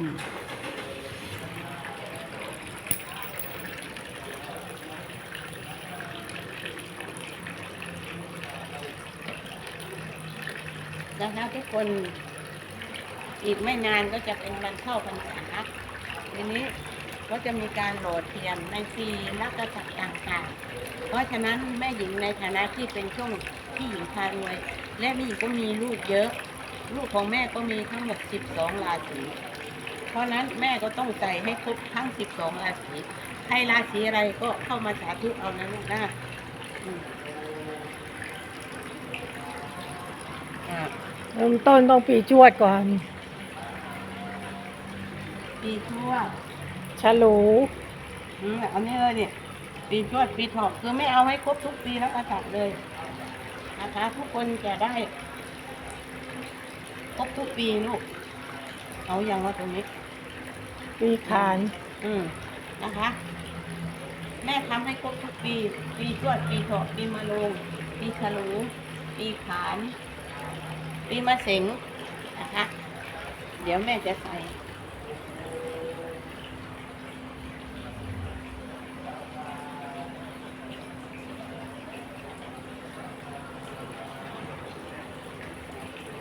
อืมนะคะทุกคนอีกไม่นานก็จะเป็นวันเข้าพรรษาทีนี้ก็จะมีการโหลดเทียนในปีนักกษัตริย์ต่างๆ เพราะฉะนั้นแม่หญิงในฐานะที่เป็นช่วงที่หญิงพารวย และแม่หญิงก็มีลูกเยอะ ลูกของแม่ก็มีทั้งหมด 12ราศี เพราะฉะนั้นแม่ก็ต้องใส่ให้ครบทั้ง12ราศีใครราศีอะไรก็เข้ามาสาธุเอานะลูกนะอืมอ่าเริ่มต้นต้องปีจวดก่อน ปีชั่วฉลูอืมอันนี้เลยเนี่ยปีชวดปีถอกคือไม่เอาให้ครบทุกปีแล้วกระจัดเลยนะคะทุกคนจะได้ครบทุกปีลูกเอาอย่างว่าตรงนี้ ปีขาน อืมนะคะ แม่ทำให้ครบทุกปี ปีชวดปีเถอกปีมะโรงปีฉลู ปีขาน ปีมะเสงนะคะ เดี๋ยวแม่จะใส่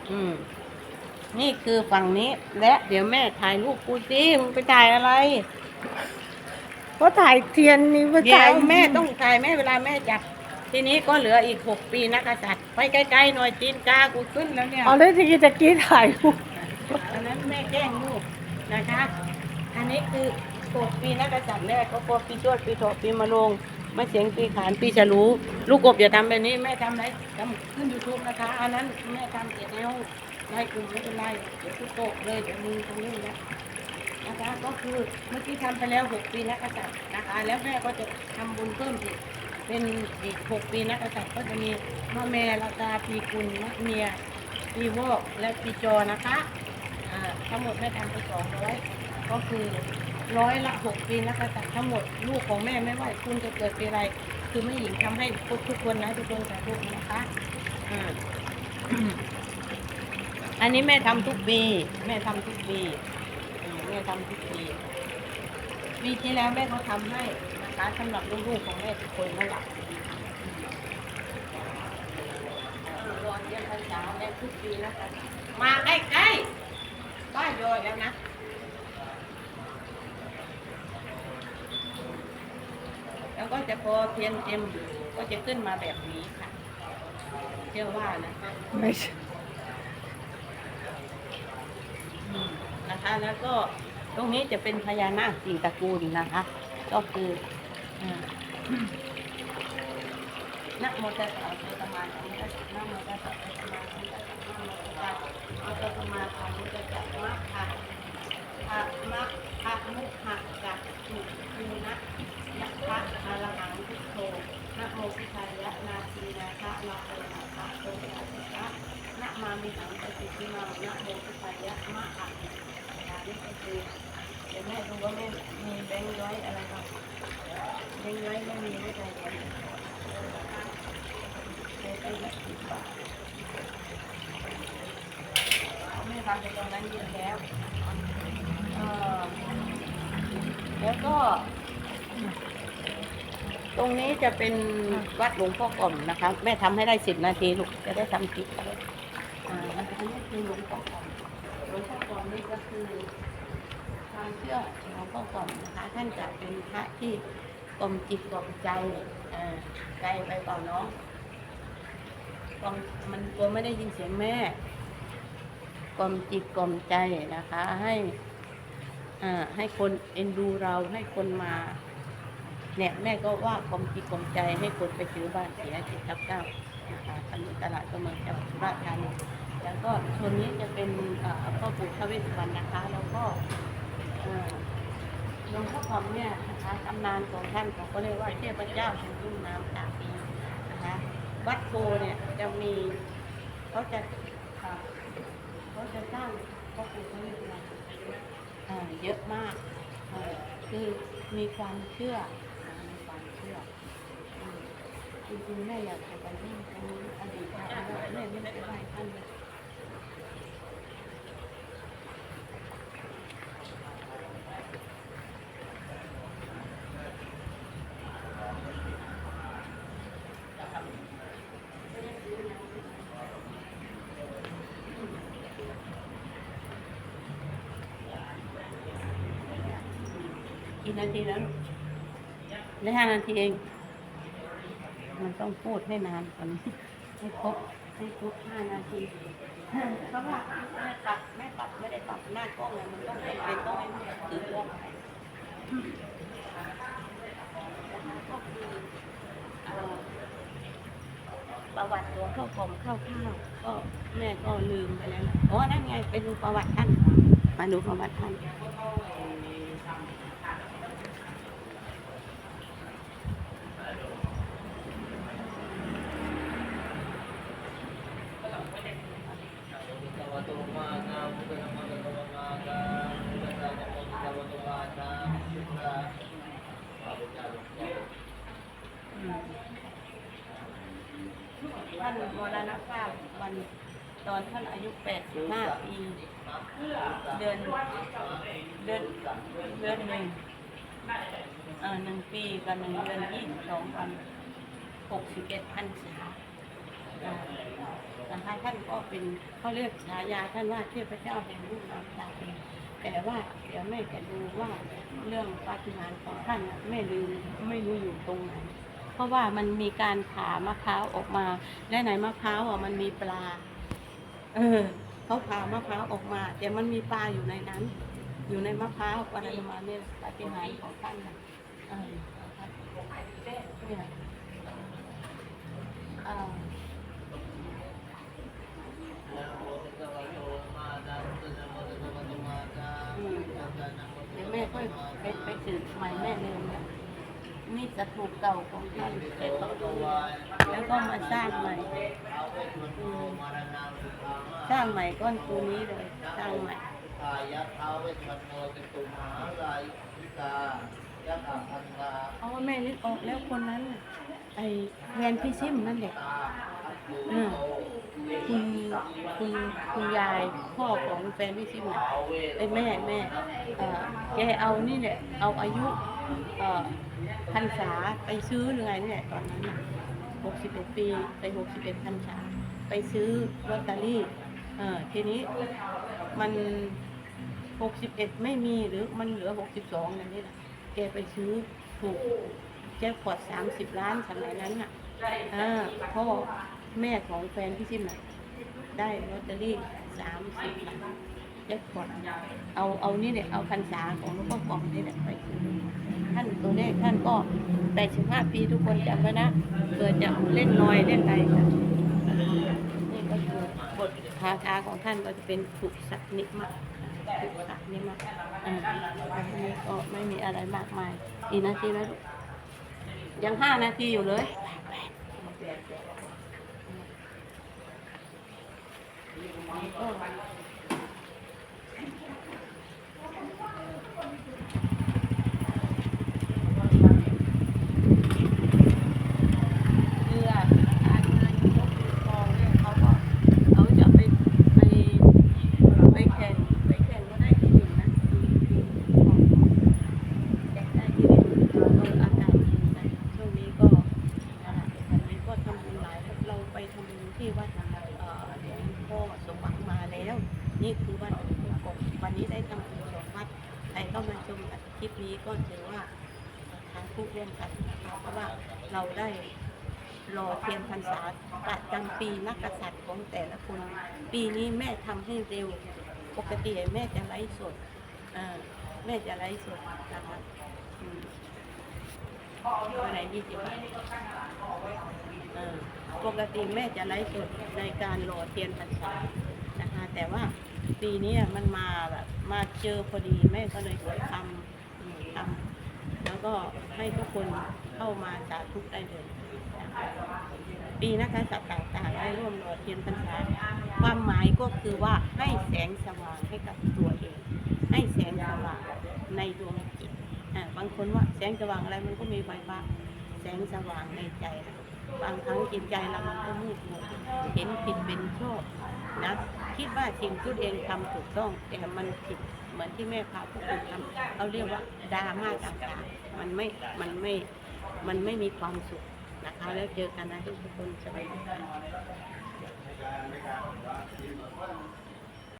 อืม นี่คือฝั่งนี้และเดี๋ยวแม่ถ่ายรูปกูสิมึงไปถ่ายอะไรเพราะถ่ายเทียนนี่ว่าเดี๋ยถ่ายวแม่ต้องถ่ายแม่เวลาแม่จับ ทีนี้ก็เหลืออีกหกปีนักกษัตริย์ไปใกล้ๆหน่อยจีนกากูขึ้นแล้วเนี่ย เอาเลยทีกี้ตะกี้ถ่ายรูปอันนั้นแม่แกล้งลูกนะคะ อันนี้คือหกปีนักกษัตริย์แรกก็พอปีชวดปีถอกปีมะโรง มาเสียงปีขานปีฉลูลูกกบอย่าทำแบบนี้แม่ทำไรทำขึ้นยูทูบนะคะอันนั้นแม่ทำเสร็จแล้วไล่กลุ่มไม่เป็นไรเดี๋ยวกูโตกเลยเดี๋ยวมึงตรงนี้นะนะคะก็คือเมื่อกี้ทำไปแล้วหกปีนักษัตริย์นะคะ แล้วแม่ก็จะทำบุญเพิ่มอีกเป็นอีกหกปีนักษัตริย์ก็จะมีมะแม่ลาตาปีกุลมะเมียปีวอกและปีจอนะคะอ่าทั้งหมดแม่ทำไปสองร้อยก็คือ ร้อยละหกปีนักกษัตริย์ทั้งหมดลูกของแม่ไม่ว่าคุณจะเกิดปีอะไร คือแม่หญิงทำให้ทุกทุกคนนะทุกคนสาธุนะคะอันนี้แม่ทำทุกปี แม่ทำทุกปีแม่ทำทุกปีปีที่แล้วแม่เขาทำให้นะคะสำหรับลูกๆของแม่ทุกคนนั่นแหละรอนเยี่ยมพรรษาแม่ทุกปีนะคะมาใกล้ๆป้ายยอยแล้วนะ แล้ว ก็จะพอเทียนเต็มก็จะขึ้นมาแบบนี้ค่ะเชื่อว่านะคะไม่ใช่อืมนะคะ แล้วก็ตรงนี้จะเป็นพญานาคสี่ตระกูลนะคะ ก็คืออ่านะโมตัสสะภะคะวะโตอะระหะโตสัมมาสัมพุทธัสสะนะโมตัสสะภะคะวะโตอะระหะโตสัมมาสัมพุทธัสสะนะโมตัสสะภะคะวะโตอะระหะโตสัมมาสัมพุทธัสสะมะคะอะมะอะมุหะกัจจุคูนะยะคะอะระหังพุทโธนะโมพุทธายะนาทีนาคะนาโตนาคะโตนะคะ นะมามิหังปฏิทิมานะโมพุทธายะมะอะอันนี้ก็ คือเดี๋ยวแม่ดูว่าแม่มีแบงค์ร้อยอะไรบ้างแบงค์ร้อยไม่มีไม่ได้เลยใช้ไปแบบสิบบาทเขาไม่ทำไปตรงนั้นเยอะแล้วแล้วก็ ตรงนี้จะเป็นวัดหลวงพ่อกล่อมนะคะ แม่ทำให้ได้สิบนาทีลูกจะได้ทำคลิปไปอ่าอันนี้คือหลวงพ่อกล่อมหลวงพ่อกล่อมนี่ก็คือ ความเชื่อหลวงพ่อกล่อมนะคะ ท่านจะเป็นพระที่กลมจิตกลมใจใจไปเปล่าน้องกลมมันตัวไม่ได้ยินเสียงแม่กลมจิตกลมใจนะคะ ให้ให้คนเอ็นดูเราให้คนมาเนี่ยแม่ก็ว่าความจิตความใจให้คนไปซื้อบ้านเสียเจ็ดทับเก้านะคะถนนตลาดกำเมืองจังหวัดสุราษฎร์ธานีแล้วก็ส่วนนี้จะเป็นพ่อปู่พระเวสสุวรรณนะคะ แล้วก็ หลวงพ่อคอมเนี่ยนะคะตำนานของท่านเขาก็เรียกว่าเทพเจ้าแห่งรุ่มน้ำตาปีนะคะวัดโพเนี่ยจะมีเขาจะเขาจะสร้างพ่อปู่พระเวสสุวรรณอ่าเยอะมากคือมีความเชื่อมีความเชื่อจริงๆแม่อยากจะไปที่ตรงนี้อดีตแม่ไม่ได้ไปท่านเลย กี่นาทีแล้วลูกได้ห้านาทีเอง มันต้องพูดให้นานกว่านี้ให้ครบให้ครบห้านาทีเพราะว่าแม่ปรับแม่ปรับไม่ได้ปรับหน้ากล้องเลยมันต้องเป็นเป็นต้องให้แม่ถือกล้องไปก็คือเอ่อประวัติตัวเข้ากลมเข้าวๆก็แม่ก็ลืมไปแล้วนะอ๋อนั่นไงไปดูประวัติท่านมาดูประวัติท่านานมรณภาพวันตอนท่านอายุ 85 ปี เดือนเดือนเดือนหนึ่งเอ่อหนึ่งปีกับหนึ่งเดือนยี่สิบสองวันหกสิบเอ็ดพันษาอ่านะคะท่านก็เป็นเขาเรียกฉายาท่านว่าเทพเจ้าแห่งรุ่งน้ำตาเองแต่ว่าเดี๋ยวแม่จะดูว่าเรื่องปาฏิหาริย์ของท่านน่ะแม่ลืมไม่รู้อยู่ตรงไหน ราะว่ามันมีการผ่ามะพร้าวออกมา และในมะพร้าวอะมันมีปลา เออเขาผ่ามะพร้าวออกมาแต่มันมีปลาอยู่ในนั้น อยู่ในมะพร้าวอะไรประมาณนี้ปฏิหารของท่านน่ะเออเนี่ยอ่าอืมเดี๋ยวแม่ก็ไปไปสืบใหม่แม่ลืมแล้ว นี่จะถูกเก่าของท่านแต่เขาแล้วก็มาสร้างใหม่สร้างใหม่ก้อนตัวนี้เลยสร้างใหม่อายะท้าเวสสันโนจตุมหาลายวิกายะอาพันนาเพราแม่นึกออกแล้วคนนั้น ไอ้แฟนพี่ซิมนั่นแหละคุณคุณคุณยายพ่อของแฟนพี่ซิมน่ะไอ้แม่แม่แกเอานี่แหละเอาอายุเอ่อ พรรษาไปซื้อหรือไงนี่แหละตอนนั้นหกสิบเอ็ดปีไปหกสิบเอ็ดพรรษา ไปซื้อลอตเตอรี่เออทีนี้มันหกสิบเอ็ดไม่มีหรือมันเหลือหกสิบสองนั่นนี่แหละแกไปซื้อถูกแจ็คพอตสามสิบล้านสมัยนั้นน่ะอ่าพ่อแม่ของแฟนพี่ซิมได้ลอตเตอรี่สามสิบล้าน จ็คพอตเอาเอานี่เนี่ยเอาพรรษาของหลวงพ่อกองนี่แหละไปท่านตัวเลขท่านก็แปดสิบห้าปีทุกคนจำไว้นะเกิดจะเล่นน้อยเล่นอะไรนนี่ก็คือบทคาถาของท่านก็จะเป็นสุสัตนิมะสุสัตนิมะอันนี้ก็ไม่มีอะไรมากมายอีกนาทีแล้วยังห้านาทีอยู่เลยเรือการเงินยกทองเนี่ยเขาก็เขาจะไปไปไปแข่งไปแข่งก็ได้ที่หนึ่งนะแข่งได้ที่หนึ่งเอออากาศดีแต่ช่วงนี้ก็อ่าวันนี้ก็ทำบุญหลายเราไปทำบุญที่วัดเอ่อหลวงพ่อสมหวังมาแล้ว นี่คือวัดหลวงพ่อกบวันนี้ได้ทำบุญสองวัดใครเข้ามาชมคลิปนี้ก็ถือว่าทางผู้เร่วมกันเพราะว่าเราได้รอเทียนพรรษาประจำปีนักกษัตริย์ของแต่ละคน ปีนี้แม่ทำให้เร็ว ปกติแม่จะไลฟ์สดแม่จะไลฟ์สดนะคะอืมวันไหนดีจิบเออปกติแม่จะไลฟ์สดในการรอเทียนพรรษานะคะ แต่ว่า ปีนี้มันมาแบบมาเจอพอดีแม่ก็เลยทำทำแล้วก็ให้ทุกคนเข้ามาสาธุกได้เลยปีนักษัตริย์ต่างๆได้ร่วมรอเทียนพรรษาความหมายก็คือว่าให้แสงสว่างให้กับตัวเอง ให้แสงสว่างในดวงจิตอ่าบางคนว่าแสงสว่างอะไรมันก็มีไฟฟ้าแสงสว่างในใจนะ บางครั้งจิตใจเรามันก็มืดมัวเห็นผิดเป็นชอบนะคิดว่าสิ่งที่เองทำถูกต้องแต่มันผิดเหมือนที่แม่พาผู้คนทำเขาเรียกว่าดราม่าต่างๆมันไม่มันไม่มันไม่มีความสุขนะคะ แล้วเจอกันนะทุกคนสวัสดีค่ะ